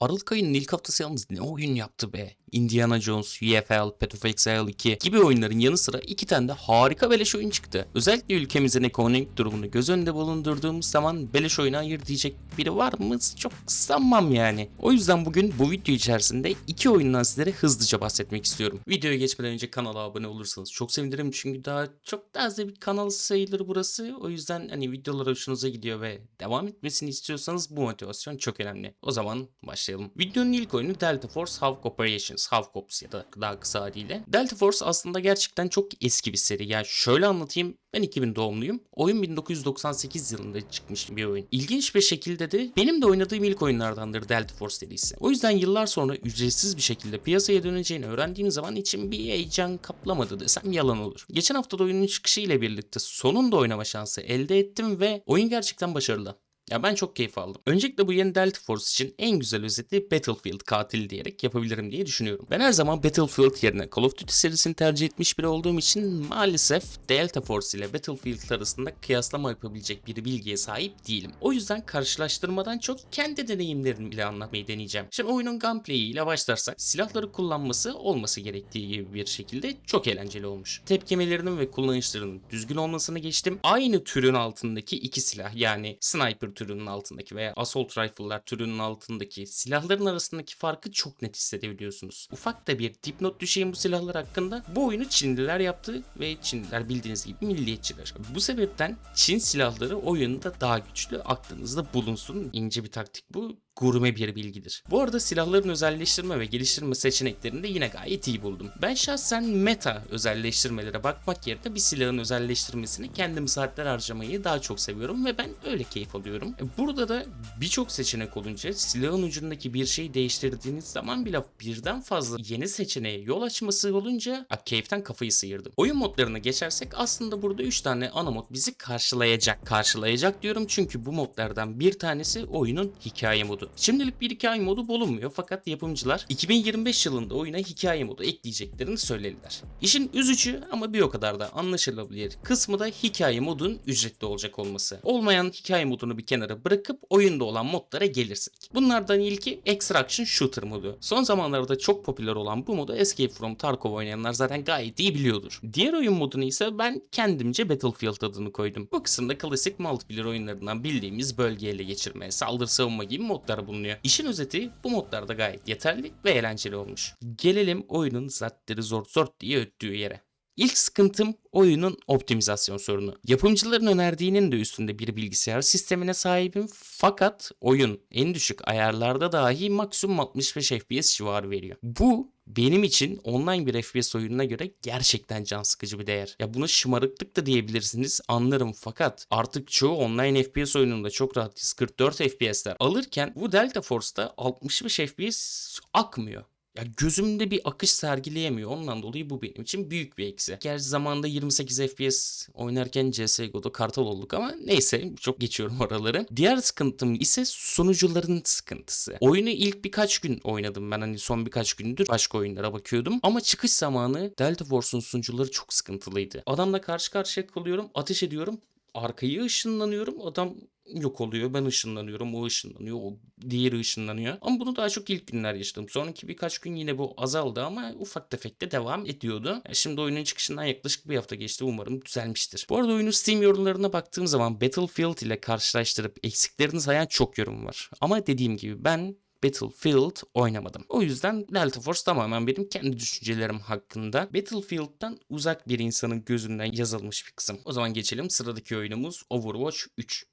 Aralık ayının ilk haftası yalnız ne oyun yaptı be. Indiana Jones, UFL, Path of Exile 2 gibi oyunların yanı sıra iki tane de harika beleş oyun çıktı. Özellikle ülkemizin ekonomik durumunu göz önünde bulundurduğumuz zaman beleş oyuna hayır diyecek biri var mı? Çok sanmam yani. O yüzden bugün bu video içerisinde iki oyundan sizlere hızlıca bahsetmek istiyorum. Videoya geçmeden önce kanala abone olursanız çok sevinirim çünkü daha çok da az bir kanal sayılır burası. O yüzden hani videolar hoşunuza gidiyor ve devam etmesini istiyorsanız bu motivasyon çok önemli. O zaman başlayalım. Videonun ilk oyunu Delta Force Half Operations, Half Cops ya da daha kısa adıyla. Delta Force aslında gerçekten çok eski bir seri. Yani şöyle anlatayım. Ben 2000 doğumluyum. Oyun 1998 yılında çıkmış bir oyun. İlginç bir şekilde de benim de oynadığım ilk oyunlardandır Delta Force serisi. O yüzden yıllar sonra ücretsiz bir şekilde piyasaya döneceğini öğrendiğim zaman içim bir heyecan kaplamadı desem yalan olur. Geçen hafta da oyunun çıkışı ile birlikte sonunda oynama şansı elde ettim ve oyun gerçekten başarılı. Ya ben çok keyif aldım. Öncelikle bu yeni Delta Force için en güzel özeti Battlefield katil diyerek yapabilirim diye düşünüyorum. Ben her zaman Battlefield yerine Call of Duty serisini tercih etmiş biri olduğum için maalesef Delta Force ile Battlefield arasında kıyaslama yapabilecek bir bilgiye sahip değilim. O yüzden karşılaştırmadan çok kendi deneyimlerimi ile anlatmayı deneyeceğim. Şimdi oyunun gameplay ile başlarsak silahları kullanması olması gerektiği gibi bir şekilde çok eğlenceli olmuş. Tepkimelerinin ve kullanışlarının düzgün olmasını geçtim. Aynı türün altındaki iki silah yani sniper türünün altındaki veya assault rifle'lar türünün altındaki silahların arasındaki farkı çok net hissedebiliyorsunuz. Ufak da bir dipnot düşeyim bu silahlar hakkında. Bu oyunu Çinliler yaptı ve Çinliler bildiğiniz gibi milliyetçiler. Bu sebepten Çin silahları oyunda daha güçlü. Aklınızda bulunsun. İnce bir taktik bu gurme bir bilgidir. Bu arada silahların özelleştirme ve geliştirme seçeneklerini de yine gayet iyi buldum. Ben şahsen meta özelleştirmelere bakmak yerine bir silahın özelleştirmesini kendim saatler harcamayı daha çok seviyorum ve ben öyle keyif alıyorum. E, Burada da birçok seçenek olunca silahın ucundaki bir şeyi değiştirdiğiniz zaman bile birden fazla yeni seçeneğe yol açması olunca a, keyiften kafayı sıyırdım. Oyun modlarına geçersek aslında burada 3 tane ana mod bizi karşılayacak. Karşılayacak diyorum çünkü bu modlardan bir tanesi oyunun hikaye modu. Şimdilik bir hikaye modu bulunmuyor fakat yapımcılar 2025 yılında oyuna hikaye modu ekleyeceklerini söylediler. İşin üzücü ama bir o kadar da anlaşılabilir kısmı da hikaye modun ücretli olacak olması. Olmayan hikaye modunu bir kenara bırakıp oyunda olan modlara gelirsek. Bunlardan ilki Extraction Shooter modu. Son zamanlarda çok popüler olan bu modu Escape from Tarkov oynayanlar zaten gayet iyi biliyordur. Diğer oyun modunu ise ben kendimce Battlefield adını koydum. Bu kısımda klasik multiplayer oyunlarından bildiğimiz bölge ele geçirme, saldırı savunma gibi modlar bulunuyor. İşin özeti bu modlarda gayet yeterli ve eğlenceli olmuş. Gelelim oyunun zatları zor zor diye öttüğü yere. İlk sıkıntım oyunun optimizasyon sorunu. Yapımcıların önerdiğinin de üstünde bir bilgisayar sistemine sahibim fakat oyun en düşük ayarlarda dahi maksimum 65 FPS civarı veriyor. Bu benim için online bir FPS oyununa göre gerçekten can sıkıcı bir değer. Ya buna şımarıklık da diyebilirsiniz anlarım fakat artık çoğu online FPS oyununda çok rahat 144 FPS'ler alırken bu Delta Force'da 65 FPS akmıyor. Ya gözümde bir akış sergileyemiyor. Ondan dolayı bu benim için büyük bir eksi. Gerçi zamanında 28 FPS oynarken CSGO'da kartal olduk ama neyse çok geçiyorum oraları. Diğer sıkıntım ise sunucuların sıkıntısı. Oyunu ilk birkaç gün oynadım ben hani son birkaç gündür başka oyunlara bakıyordum. Ama çıkış zamanı Delta Force'un sunucuları çok sıkıntılıydı. Adamla karşı karşıya kalıyorum, ateş ediyorum. Arkayı ışınlanıyorum. Adam yok oluyor. Ben ışınlanıyorum. O ışınlanıyor. O diğeri ışınlanıyor. Ama bunu daha çok ilk günler yaşadım. Sonraki birkaç gün yine bu azaldı ama ufak tefek de devam ediyordu. Şimdi oyunun çıkışından yaklaşık bir hafta geçti. Umarım düzelmiştir. Bu arada oyunun Steam yorumlarına baktığım zaman Battlefield ile karşılaştırıp eksiklerini sayan çok yorum var. Ama dediğim gibi ben Battlefield oynamadım. O yüzden Delta Force tamamen benim kendi düşüncelerim hakkında Battlefield'dan uzak bir insanın gözünden yazılmış bir kısım. O zaman geçelim sıradaki oyunumuz Overwatch 3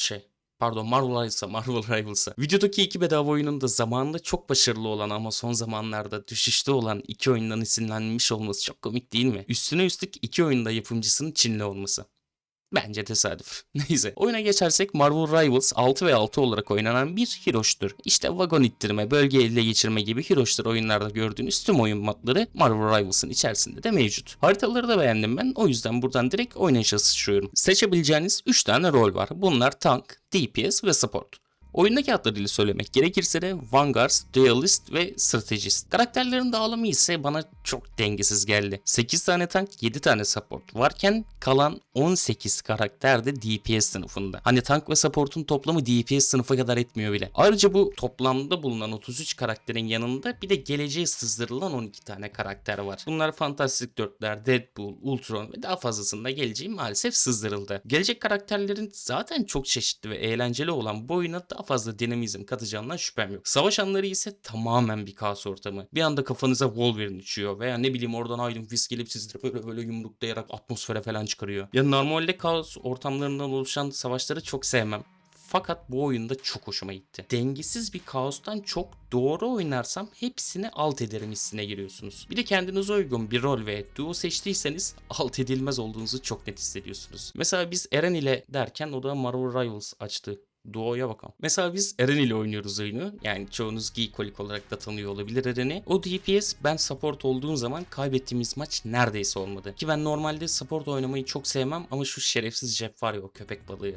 şey Pardon Marvel Rivals'a, Marvel Rivals'a. Videodaki iki bedava oyunun da zamanında çok başarılı olan ama son zamanlarda düşüşte olan iki oyundan isimlenmiş olması çok komik değil mi? Üstüne üstlük iki oyunda yapımcısının Çinli olması. Bence tesadüf. Neyse. Oyuna geçersek Marvel Rivals 6 ve 6 olarak oynanan bir Hiroş'tur. İşte vagon ittirme, bölge ele geçirme gibi Hiroş'tur oyunlarda gördüğünüz tüm oyun modları Marvel Rivals'ın içerisinde de mevcut. Haritaları da beğendim ben. O yüzden buradan direkt oynayışa sıçrıyorum. Seçebileceğiniz 3 tane rol var. Bunlar tank, DPS ve support. Oyundaki adlarıyla söylemek gerekirse de Vanguard, Duelist ve Strategist. Karakterlerin dağılımı ise bana çok dengesiz geldi. 8 tane tank, 7 tane support varken kalan 18 karakter de DPS sınıfında. Hani tank ve support'un toplamı DPS sınıfı kadar etmiyor bile. Ayrıca bu toplamda bulunan 33 karakterin yanında bir de geleceğe sızdırılan 12 tane karakter var. Bunlar Fantastic 4'ler, Deadpool, Ultron ve daha fazlasında geleceği maalesef sızdırıldı. Gelecek karakterlerin zaten çok çeşitli ve eğlenceli olan bu oyuna daha fazla dinamizm katacağından şüphem yok. Savaş anları ise tamamen bir kaos ortamı. Bir anda kafanıza Wolverine uçuyor veya ne bileyim oradan Iron Fist gelip sizleri böyle böyle yumruklayarak atmosfere falan çıkarıyor. Ya normalde kaos ortamlarından oluşan savaşları çok sevmem. Fakat bu oyunda çok hoşuma gitti. Dengesiz bir kaostan çok doğru oynarsam hepsini alt ederim hissine giriyorsunuz. Bir de kendinize uygun bir rol ve duo seçtiyseniz alt edilmez olduğunuzu çok net hissediyorsunuz. Mesela biz Eren ile derken o da Marvel Rivals açtı. Duo'ya bakalım. Mesela biz Eren ile oynuyoruz oyunu. Yani çoğunuz Geekolik olarak da tanıyor olabilir Eren'i. O DPS ben support olduğum zaman kaybettiğimiz maç neredeyse olmadı. Ki ben normalde support oynamayı çok sevmem ama şu şerefsiz Jeff var ya o köpek balığı.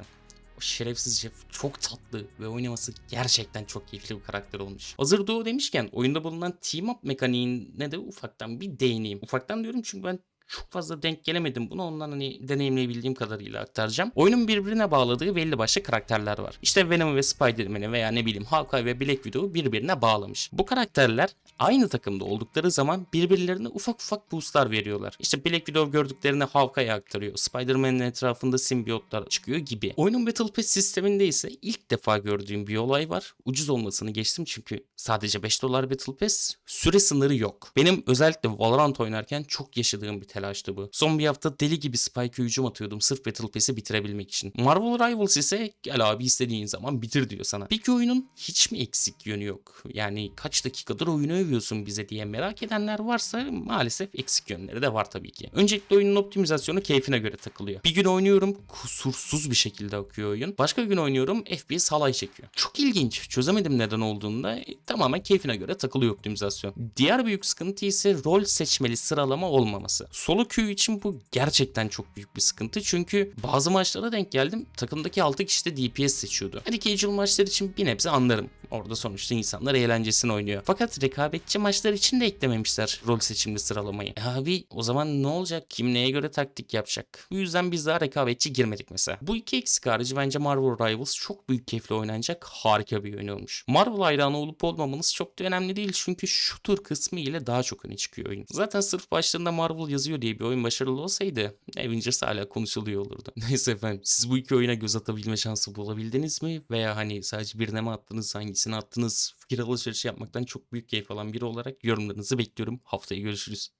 O şerefsiz Jeff çok tatlı ve oynaması gerçekten çok keyifli bir karakter olmuş. Hazır Duo demişken oyunda bulunan team up mekaniğine de ufaktan bir değineyim. Ufaktan diyorum çünkü ben çok fazla denk gelemedim bunu ondan hani deneyimleyebildiğim kadarıyla aktaracağım. Oyunun birbirine bağladığı belli başlı karakterler var. İşte Venom ve Spider-Man'i veya ne bileyim Hawkeye ve Black Widow'u birbirine bağlamış. Bu karakterler aynı takımda oldukları zaman birbirlerine ufak ufak boostlar veriyorlar. İşte Black Widow gördüklerini Hawkeye'ye aktarıyor. Spider-Man'in etrafında simbiyotlar çıkıyor gibi. Oyunun Battle Pass sisteminde ise ilk defa gördüğüm bir olay var. Ucuz olmasını geçtim çünkü sadece 5 dolar Battle Pass. Süre sınırı yok. Benim özellikle Valorant oynarken çok yaşadığım bir telaştı bu. Son bir hafta deli gibi Spike'e hücum atıyordum sırf Battle Pass'i bitirebilmek için. Marvel Rivals ise gel abi istediğin zaman bitir diyor sana. Peki oyunun hiç mi eksik yönü yok? Yani kaç dakikadır oyunu övüyorsun bize diye merak edenler varsa maalesef eksik yönleri de var tabii ki. Öncelikle oyunun optimizasyonu keyfine göre takılıyor. Bir gün oynuyorum kusursuz bir şekilde akıyor oyun. Başka gün oynuyorum FPS halay çekiyor. Çok ilginç. Çözemedim neden olduğunda e, tamamen keyfine göre takılıyor optimizasyon. Diğer büyük sıkıntı ise rol seçmeli sıralama olmaması. Solo queue için bu gerçekten çok büyük bir sıkıntı. Çünkü bazı maçlara denk geldim. Takımdaki 6 kişi de DPS seçiyordu. Hadi casual maçlar için bir nebze anlarım. Orada sonuçta insanlar eğlencesini oynuyor. Fakat rekabetçi maçlar için de eklememişler rol seçimli sıralamayı. E abi o zaman ne olacak? Kim neye göre taktik yapacak? Bu yüzden biz daha rekabetçi girmedik mesela. Bu iki eksik harici bence Marvel Rivals çok büyük keyifle oynanacak harika bir oyun olmuş. Marvel hayranı olup olmamanız çok da önemli değil çünkü shooter kısmı ile daha çok öne çıkıyor oyun. Zaten sırf başlarında Marvel yazıyor diye bir oyun başarılı olsaydı Avengers hala konuşuluyor olurdu. Neyse efendim siz bu iki oyuna göz atabilme şansı bulabildiniz mi? Veya hani sadece birine mi attınız hangisini attınız? Fikir alışverişi yapmaktan çok büyük keyif alan biri olarak yorumlarınızı bekliyorum. Haftaya görüşürüz.